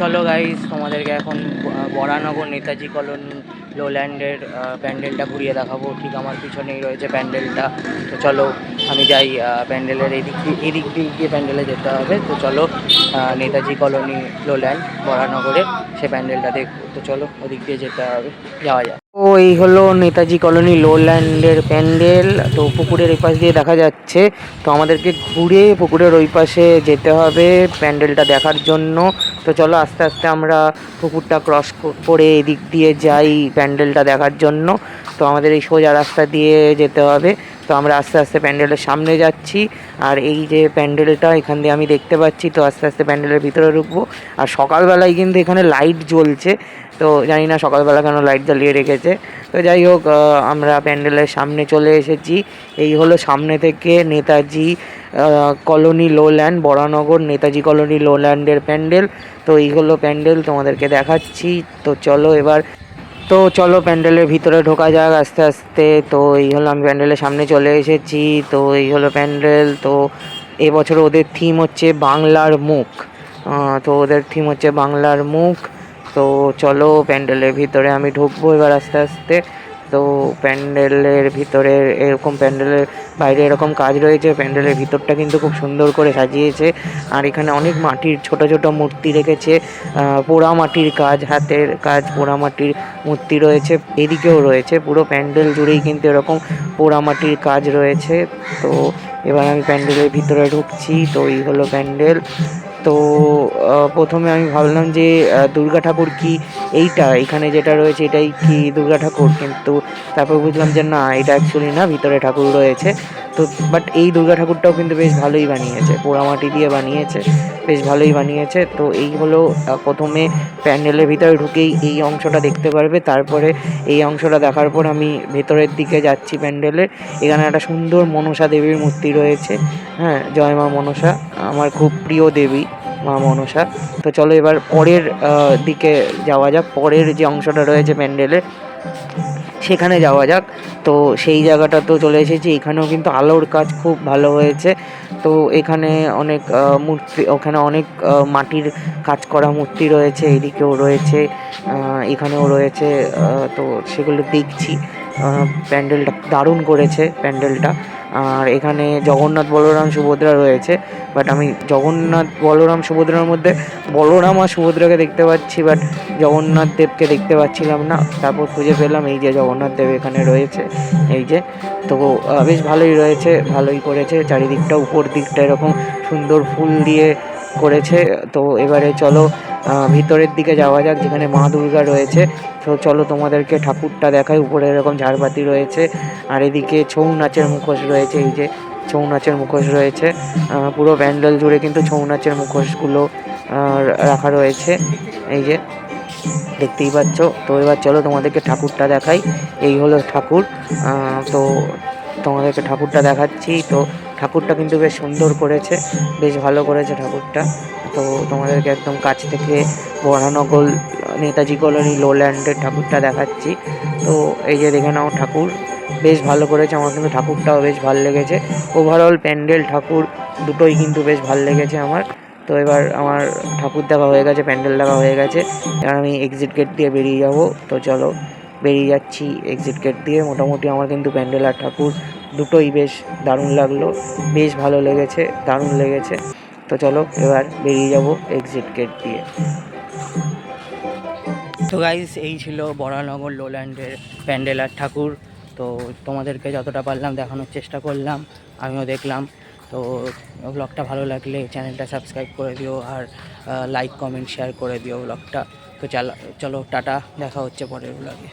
চলো গাইস তোমাদেরকে এখন বরানগর নেতাজি কলোনি লোল্যান্ডের প্যান্ডেলটা ঘুরিয়ে দেখাবো। ঠিক আমার পিছনেই রয়েছে প্যান্ডেলটা। তো চলো, আমি যাই প্যান্ডেলের এদিক দিয়ে এদিক দিয়ে গিয়ে প্যান্ডেলে যেতে হবে। তো চলো নেতাজি কলোনি লোল্যান্ড বরানগরে সে প্যান্ডেলটা দেখব। তো চলো, ওদিক দিয়ে যেতে হবে। যাওয়া যায় ও এই হলো নেতাজি কলোনি লোল্যান্ডের প্যান্ডেল। তো পুকুরের এই পাশ দিয়ে দেখা যাচ্ছে। তো আমাদেরকে ঘুরে পুকুরের ওই পাশে যেতে হবে প্যান্ডেলটা দেখার জন্য। তো চলো আস্তে আস্তে আমরা পুকুরটা ক্রস করে এদিক দিয়ে যাই প্যান্ডেলটা দেখার জন্য। তো আমাদের এই সোজা রাস্তা দিয়ে যেতে হবে। তো আমরা আস্তে আস্তে প্যান্ডেলের সামনে যাচ্ছি। আর এই যে প্যান্ডেলটা এখান দিয়ে আমি দেখতে পাচ্ছি, তো আস্তে আস্তে প্যান্ডেলের ভিতরে ঢুকবো। আর সকালবেলায় কিন্তু এখানে লাইট জ্বলছে। তো জানি না সকালবেলা কেন লাইট জ্বালিয়ে রেখেছে। তো যাই হোক আমরা প্যান্ডেলের সামনে চলে এসেছি। এই হলো সামনে থেকে Netaji colony lowland, Baranagar, Netaji colony লোল্যান্ডের pandal. তো এই হলো প্যান্ডেল, তোমাদেরকে দেখাচ্ছি। তো চলো এবার, তো চলো প্যান্ডেলের ভিতরে ঢোকা যাক আস্তে আস্তে। তো এই হলো আমি প্যান্ডেলের সামনে চলে এসেছি। তো এই হলো প্যান্ডেল, তো এবছর ওদের থিম হচ্ছে বাংলার মুখ। তো ওদের থিম হচ্ছে বাংলার মুখ। তো চলো প্যান্ডেলের ভিতরে আমি ঢুকবো এবার আস্তে আস্তে। তো প্যান্ডেলের ভিতরে এরকম প্যান্ডেলের বাইরে এরকম কাজ রয়েছে, প্যান্ডেলের ভিতরটা কিন্তু খুব সুন্দর করে সাজিয়েছে। আর এখানে অনেক মাটির ছোট ছোট মূর্তি রেখেছে পোড়া মাটির কাজ, হাতের কাজ, পোড়া মাটির মূর্তি রয়েছে, এদিকেও রয়েছে। পুরো প্যান্ডেল জুড়েই কিন্তু এরকম পোড়া মাটির কাজ রয়েছে। তো এবার আমি প্যান্ডেলের ভিতরে ঢুকছি, তো এই হলো প্যান্ডেল। তো প্রথমে আমি ভাবলাম যে দুর্গা ঠাকুর কি এইটা? এখানে যেটা রয়েছে এটাই কি দুর্গা ঠাকুর? কিন্তু তারপর বুঝলাম যে না, এটা অ্যাকচুয়ালি না, ভিতরে ঠাকুর রয়েছে। তো বাট এই দুর্গা ঠাকুরটাও কিন্তু বেশ ভালোই বানিয়েছে পোড়ামাটি দিয়ে বানিয়েছে, বেশ ভালোই বানিয়েছে। তো এই হলো প্রথমে প্যান্ডেলের ভিতরে ঢুকেই এই অংশটা দেখতে পারবে। তারপরে এই অংশটা দেখার পর আমি ভেতরের দিকে যাচ্ছি প্যান্ডেলের এখানে একটা সুন্দর মনসা দেবীর মূর্তি রয়েছে। হ্যাঁ জয় মা মনসা, আমার খুব প্রিয় দেবী। মা মনসা। তো চলো এবার পরের দিকে যাওয়া যাক। পরের যে অংশটা রয়েছে প্যান্ডেলের সেখানে যাওয়া যাক। তো সেই জায়গাটা তো চলে এসেছি। এখানেও কিন্তু আলোর কাজ খুব ভালো হয়েছে। তো এখানে অনেক মূর্তি, ওখানে অনেক মাটির কাজ করা মূর্তি রয়েছে। এদিকেও রয়েছে এখানেও রয়েছে তো সেগুলো দেখছি। প্যান্ডেলটা দারুণ করেছে প্যান্ডেলটা। আর এখানে জগন্নাথ বলরাম, সুভদ্রা রয়েছে। বাট আমি জগন্নাথ বলরাম, সুভদ্রার মধ্যে বলরাম আর সুভদ্রাকে দেখতে পাচ্ছি বাট জগন্নাথ দেবকে দেখতে পাচ্ছিলাম না। তারপর খুঁজে পেলাম এই যে জগন্নাথ দেব এখানে রয়েছে। এই যে, তো বেশ ভালোই রয়েছে, ভালোই করেছে। চারিদিকটা, উপর দিকটা এরকম সুন্দর ফুল দিয়ে করেছে। তো এবারে চলো ভিতরের দিকে যাওয়া যাক, যেখানে মা দুর্গা রয়েছে। তো চলো তোমাদেরকে ঠাকুরটা দেখাই, উপরে এরকম ঝাড়বাতি রয়েছে। আর এদিকে ছৌ নাচের মুখোশ রয়েছে, এই যে ছৌ নাচের মুখোশ রয়েছে। পুরো প্যান্ডেল জুড়ে কিন্তু ছৌ নাচের মুখোশগুলো রাখা রয়েছে। এই যে, দেখতেই পাচ্ছ। তো এবার চলো তোমাদেরকে ঠাকুরটা দেখাই। এই হলো ঠাকুর। তো তোমাদেরকে ঠাকুরটা দেখাচ্ছি। তো ঠাকুরটা কিন্তু বেশ সুন্দর করেছে, বেশ ভালো করেছে ঠাকুরটা। তো তোমাদেরকে একদম কাছ থেকে বরানগর, নেতাজি কলোনি, লোল্যান্ডের ঠাকুরটা দেখাচ্ছি। তো এই যে দেখে নাও ঠাকুর, বেশ ভালো করেছে, আমার কিন্তু ঠাকুরটাও বেশ ভালো লেগেছে। ওভারঅল প্যান্ডেল ঠাকুর দুটোই কিন্তু বেশ ভালো লেগেছে আমার। তো এবার আমার ঠাকুর দেখা হয়ে গেছে, প্যান্ডেল দেখা হয়ে গেছে। এবার আমি এক্সিট গেট দিয়ে বেরিয়ে যাব। তো চলো, বেরিয়ে যাচ্ছি এক্সিট গেট দিয়ে। মোটামুটি আমার কিন্তু প্যান্ডেল আর ঠাকুর দুটোই বেশ দারুণ লাগল। বেশ ভালো লেগেছে, দারুণ লেগেছে। তো চলো, এবার বেরিয়ে যাব এক্সিট গেট দিয়ে। তো গাইস এই ছিল বরানগর লোল্যান্ডের প্যান্ডেল আর ঠাকুর। তো তোমাদেরকে যতটা পারলাম দেখানোর চেষ্টা করলাম, আমিও দেখলাম। তো ব্লগটা ভালো লাগলে চ্যানেলটা সাবস্ক্রাইব করে দিও আর লাইক কমেন্ট শেয়ার করে দিও ব্লগটা তো চালা চলো, টাটা, দেখা হচ্ছে পরের ব্লগে